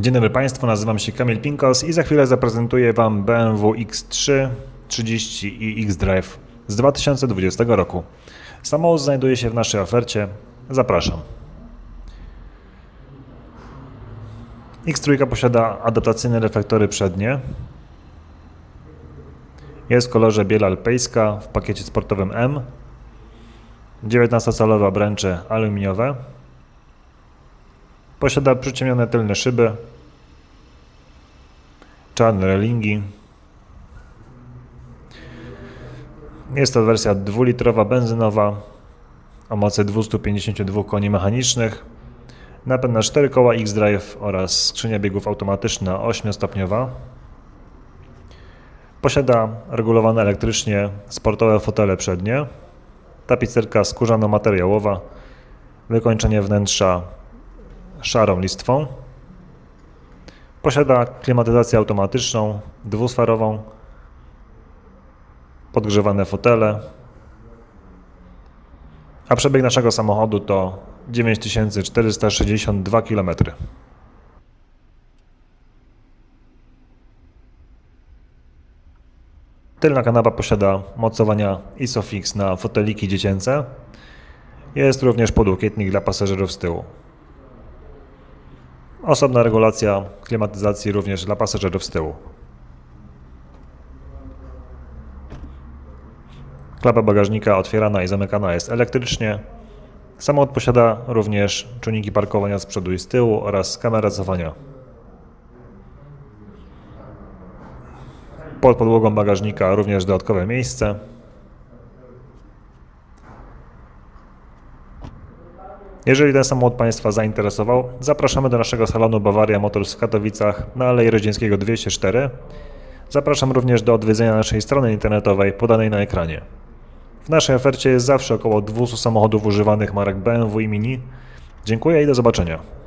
Dzień dobry Państwu, nazywam się Kamil Pinkos i za chwilę zaprezentuję Wam BMW X3 30 i X-Drive z 2020 roku. Samochód znajduje się w naszej ofercie. Zapraszam. X3 posiada adaptacyjne reflektory przednie. Jest w kolorze biela alpejska w pakiecie sportowym M. 19-calowe obręcze aluminiowe. Posiada przyciemnione tylne szyby, czarne relingi. Jest to wersja dwulitrowa benzynowa o mocy 252 koni mechanicznych, napęd na 4 koła X-Drive oraz skrzynia biegów automatyczna 8-stopniowa. Posiada regulowane elektrycznie sportowe fotele przednie, tapicerka skórzano-materiałowa, wykończenie wnętrza szarą listwą. Posiada klimatyzację automatyczną, dwusferową, podgrzewane fotele, a przebieg naszego samochodu to 9462 km. Tylna kanapa posiada mocowania ISOFIX na foteliki dziecięce. Jest również podłokietnik dla pasażerów z tyłu. Osobna regulacja klimatyzacji również dla pasażerów z tyłu. Klapa bagażnika otwierana i zamykana jest elektrycznie. Samochód posiada również czujniki parkowania z przodu i z tyłu oraz kamerę cofania. Pod podłogą bagażnika również dodatkowe miejsce. Jeżeli ten samochód Państwa zainteresował, zapraszamy do naszego salonu Bawaria Motors w Katowicach na Alei Rodzieńskiego 204. Zapraszam również do odwiedzenia naszej strony internetowej podanej na ekranie. W naszej ofercie jest zawsze około 200 samochodów używanych marek BMW i Mini. Dziękuję i do zobaczenia.